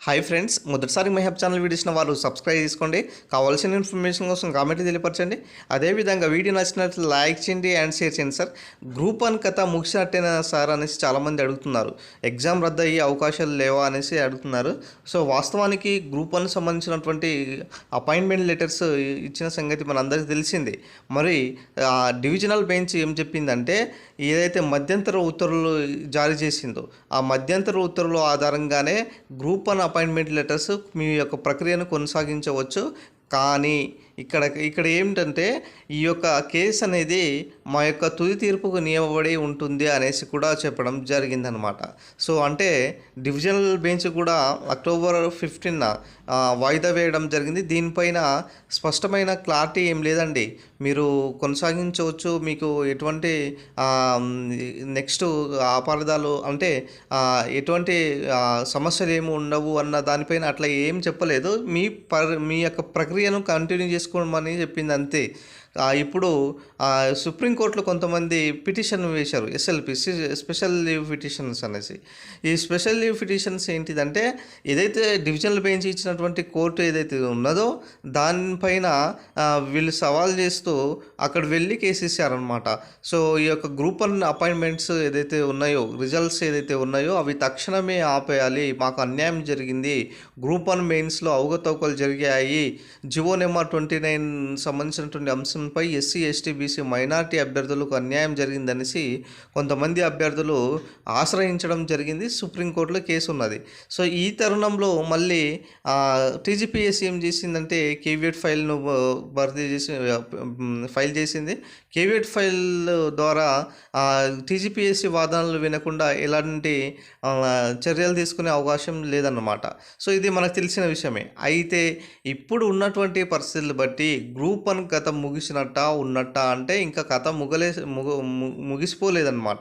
Hi friends మొదటిసారి మహబ్ channel వీడియోసిన వారు subscribe చేసుకోండి. కావాల్సిన ఇన్ఫర్మేషన్ కోసం కామెంట్ తెలియపరచండి. అదేవిధంగా వీడియో నచ్చినట్లు లైక్ చేయండి అండ్ షేర్ చేయండి సార్ గ్రూప్ వన్ కథ ముగిసినట్టేనా సార్ అనేసి చాలామంది అడుగుతున్నారు. ఎగ్జామ్ రద్దు అయ్యే అవకాశాలు లేవా అనేసి అడుగుతున్నారు. సో వాస్తవానికి గ్రూప్ వన్ సంబంధించినటువంటి అపాయింట్మెంట్ లెటర్స్ ఇచ్చిన సంగతి మనందరికీ తెలిసింది. మరి ఆ, డివిజనల్ బెంచ్ ఏం చెప్పిందంటే ఏదైతే మధ్యంతర ఉత్తర్వులు జారీ చేసిందో ఆ మధ్యంతర ఉత్తర్వుల ఆధారంగానే గ్రూప్ వన్ అపాయింట్మెంట్ లెటర్స్ మీ యొక్క ప్రక్రియను కొనసాగించవచ్చు. కానీ ఇక్కడ ఇక్కడ ఏమిటంటే ఈ యొక్క కేసు అనేది మా యొక్క తుది తీర్పుకు నియమబడి ఉంటుంది అనేసి కూడా చెప్పడం జరిగిందనమాట. సో అంటే డివిజనల్ బెంచ్ కూడా అక్టోబర్ ఫిఫ్టీన్న వాయిదా వేయడం జరిగింది. దీనిపైన స్పష్టమైన క్లారిటీ ఏం లేదండి. మీరు కొనసాగించవచ్చు మీకు ఎటువంటి నెక్స్ట్ అపార్థాలు అంటే ఎటువంటి సమస్యలు ఏమి ఉండవు అన్న దానిపైన అట్లా ఏం చెప్పలేదు. మీ పర్ మీ యొక్క ప్రక్రియను కంటిన్యూ చేసుకోమని చెప్పింది అంతే. ఇప్పుడు సుప్రీంకోర్టులో కొంతమంది పిటిషన్ వేశారు ఎస్ఎల్పి స్పెషల్ లీవ్ పిటిషన్స్ అనేసి. ఈ స్పెషల్ లీవ్ పిటిషన్స్ ఏంటిదంటే ఏదైతే డివిజనల్ బెంచ్ ఇచ్చినటువంటి కోర్టు ఏదైతే ఉన్నదో దానిపైన వీళ్ళు సవాల్ చేస్తూ అక్కడ వెళ్ళి కేసేసారనమాట సో ఈ యొక్క గ్రూప్ వన్ అపాయింట్మెంట్స్ ఏదైతే ఉన్నాయో రిజల్ట్స్ ఏదైతే ఉన్నాయో అవి తక్షణమే ఆపేయాలి. మాకు అన్యాయం జరిగింది. గ్రూప్ వన్ మెయిన్స్లో అవకతవకలు జరిగాయి. జివో నెంబర్ ట్వంటీ నైన్ సంబంధించినటువంటి అంశం అంశంపై ఎస్సీ ఎస్టీ బీసీ మైనార్టీ అభ్యర్థులకు అన్యాయం జరిగిందనేసి కొంతమంది అభ్యర్థులు ఆశ్రయించడం జరిగింది. సుప్రీంకోర్టులో కేసు ఉన్నది సో ఈ తరుణంలో మళ్ళీ టీజీపీఎస్సీ ఏం చేసిందంటే కేవియట్ ఫైల్ను భర్తీ చేసి ఫైల్ చేసింది. కేవియట్ ఫైల్ ద్వారా టీజీపీఎస్సీ వాదనలు వినకుండా ఎలాంటి చర్యలు తీసుకునే అవకాశం లేదన్నమాట. సో ఇది మనకు తెలిసిన విషయమే. అయితే ఇప్పుడు ఉన్నటువంటి పరిస్థితులు బట్టి గ్రూప్ వన్ కథ ముగిసినట్ట ఉన్నట్ట అంటే ఇంకా కథ ముగలే ముగు ము- ముగిసిపోలేదన్నమాట.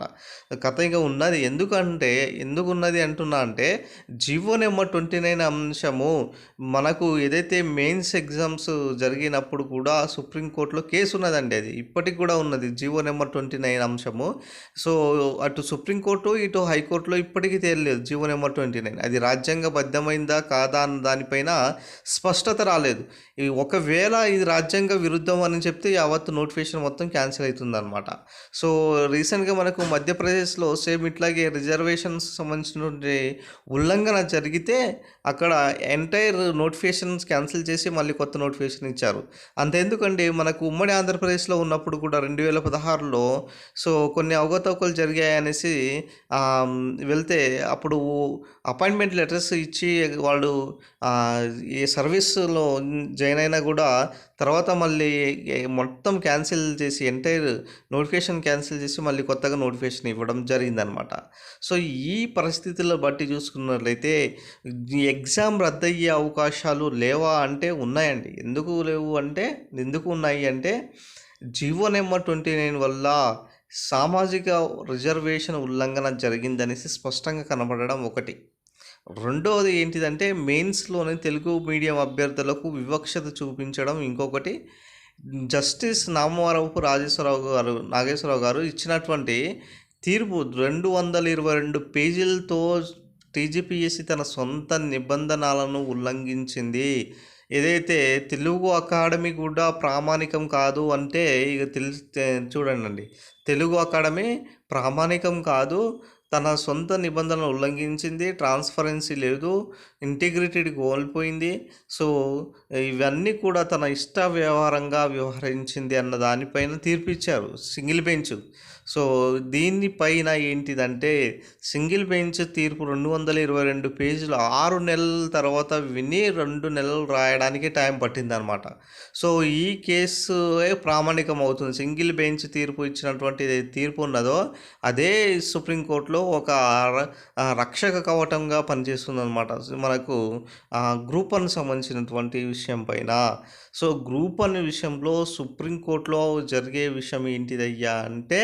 కథ ఇంకా ఉన్నది. ఎందుకంటే ఎందుకు ఉన్నది అంటున్నా అంటే జివో నెంబర్ ట్వంటీ నైన్ అంశము మనకు ఏదైతే మెయిన్స్ ఎగ్జామ్స్ జరిగినప్పుడు కూడా సుప్రీంకోర్టులో కేసు ఉన్నదండి అది. ఇప్పటికి కూడా ఉన్నది జివో నెంబర్ ట్వంటీ నైన్ అంశము. సో అటు సుప్రీంకోర్టు ఇటు హైకోర్టులో ఇప్పటికీ తేలలేదు జివో నెంబర్ ట్వంటీ నైన్. అది రాజ్యాంగబద్ధమైందా కాదా అన్న దానిపైన స్పష్టత రాలేదు. ఒకవేళ ఇది రాజ్యాంగ విరుద్ధం అని చెప్పి చెప్తే యావత్ నోటిఫికేషన్ మొత్తం క్యాన్సిల్ అవుతుందన్నమాట సో రీసెంట్గా మనకు మధ్యప్రదేశ్లో సేమ్ ఇట్లాగే రిజర్వేషన్స్ సంబంధించినటువంటి ఉల్లంఘన జరిగితే అక్కడ ఎంటైర్ నోటిఫికేషన్స్ క్యాన్సిల్ చేసి మళ్ళీ కొత్త నోటిఫికేషన్ ఇచ్చారు. అంతెందుకండి మనకు ఉమ్మడి ఆంధ్రప్రదేశ్లో ఉన్నప్పుడు కూడా రెండు వేల పదహారులో సో కొన్ని అవగతవకలు జరిగాయనేసి వెళ్తే అప్పుడు అపాయింట్మెంట్ లెటర్స్ ఇచ్చి వాళ్ళు ఈ సర్వీస్లో జాయిన్ అయినా కూడా తర్వాత మళ్ళీ మొత్తం క్యాన్సిల్ చేసి ఎంటైర్ నోటిఫికేషన్ క్యాన్సిల్ చేసి మళ్ళీ కొత్తగా నోటిఫికేషన్ ఇవ్వడం జరిగిందనమాట. సో ఈ పరిస్థితుల్లో బట్టి చూసుకున్నట్లయితే ఎగ్జామ్ రద్దయ్యే అవకాశాలు లేవా అంటే ఉన్నాయండి. ఎందుకు లేవు అంటే ఎందుకు ఉన్నాయి అంటే జీవో నెంబర్ ట్వంటీ నైన్ వల్ల సామాజిక రిజర్వేషన్ ఉల్లంఘన జరిగిందనేసి స్పష్టంగా కనబడడం ఒకటి. రెండవది ఏంటిదంటే మెయిన్స్లోని తెలుగు మీడియం అభ్యర్థులకు వివక్షత చూపించడం ఇంకొకటి. జస్టిస్ నామవరపు రాజేశ్వరరావు గారు నాగేశ్వరరావు గారు ఇచ్చినటువంటి తీర్పు రెండు వందల ఇరవై రెండు పేజీలతో టీజీపీఎస్సీ తన సొంత నిబంధనలను ఉల్లంఘించింది. ఏదైతే తెలుగు అకాడమీ కూడా ప్రామాణికం కాదు అంటే ఇక తెలి చూడండి తెలుగు అకాడమీ ప్రామాణికం కాదు తన సొంత నిబంధనలు ఉల్లంఘించింది ట్రాన్స్పరెన్సీ లేదు ఇంటిగ్రిటీ కోల్పోయింది. సో ఇవన్నీ కూడా తన ఇష్ట వ్యవహారంగా వ్యవహరించింది అన్న దానిపైన తీర్పు ఇచ్చారు సింగిల్ బెంచ్. సో దీనిపైన ఏంటిదంటే సింగిల్ బెంచ్ తీర్పు రెండు వందల ఇరవై రెండు పేజీలు ఆరు నెలల తర్వాత విని రెండు నెలలు రాయడానికి టైం పట్టిందనమాట. సో ఈ కేసు ప్రామాణికం అవుతుంది సింగిల్ బెంచ్ తీర్పు ఇచ్చినటువంటి తీర్పు ఉన్నదో అదే సుప్రీంకోర్టులో ఒక ర- రక్షక కవటంగా పనిచేస్తుంది అనమాట మనకు గ్రూప్ వన్ సంబంధించినటువంటి విషయం పైన. సో గ్రూప్ వన్ విషయంలో సుప్రీంకోర్టులో జరిగే విషయం ఏంటిదయ్యా అంటే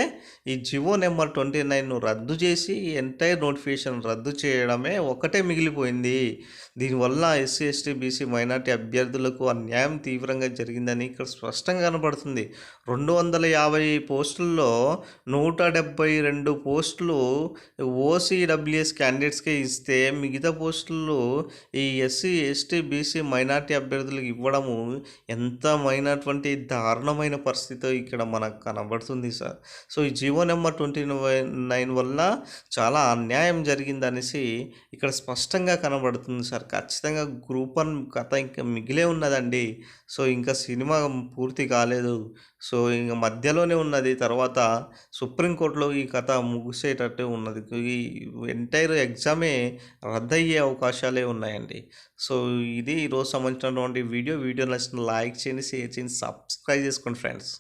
ఈ జివో నెంబర్ ట్వంటీ నైన్ను రద్దు చేసి ఎంటైర్ నోటిఫికేషన్ రద్దు చేయడమే ఒకటే మిగిలిపోయింది. దీనివల్ల ఎస్సీ ఎస్టీ బీసీ మైనార్టీ అభ్యర్థులకు అన్యాయం తీవ్రంగా జరిగిందని ఇక్కడ స్పష్టంగా కనబడుతుంది. రెండు వందల యాభై పోస్టుల్లో నూట డెబ్బై రెండు పోస్టులు ఓసీడబ్ల్యూఎస్ క్యాండిడేట్స్కే ఇస్తే మిగతా పోస్టులు ఈ ఎస్సీ ఎస్టీ బీసీ మైనార్టీ అభ్యర్థులకు ఇవ్వడము ఎంత మైనటువంటి దారుణమైన పరిస్థితి ఇక్కడ మనకు కనబడుతుంది సార్. సో ఈ G O number twenty nine వల్ల చాలా అన్యాయం జరిగిందనేసి ఇక్కడ స్పష్టంగా కనబడుతుంది సార్. ఖచ్చితంగా గ్రూప్ వన్ కథ ఇంకా మిగిలే ఉన్నదండి. సో ఇంకా సినిమా పూర్తి కాలేదు. సో ఇంకా మధ్యలోనే ఉన్నది. తర్వాత సుప్రీంకోర్టులో ఈ కథ ముగిసేటట్టే ఉన్నది. ఈ ఎంటైర్ ఎగ్జామే రద్దయ్యే అవకాశాలే ఉన్నాయండి. సో ఇది ఈరోజు సంబంధించినటువంటి వీడియో. వీడియో నచ్చిన లైక్ చేయండి షేర్ చేయండి సబ్స్క్రైబ్ చేసుకోండి ఫ్రెండ్స్.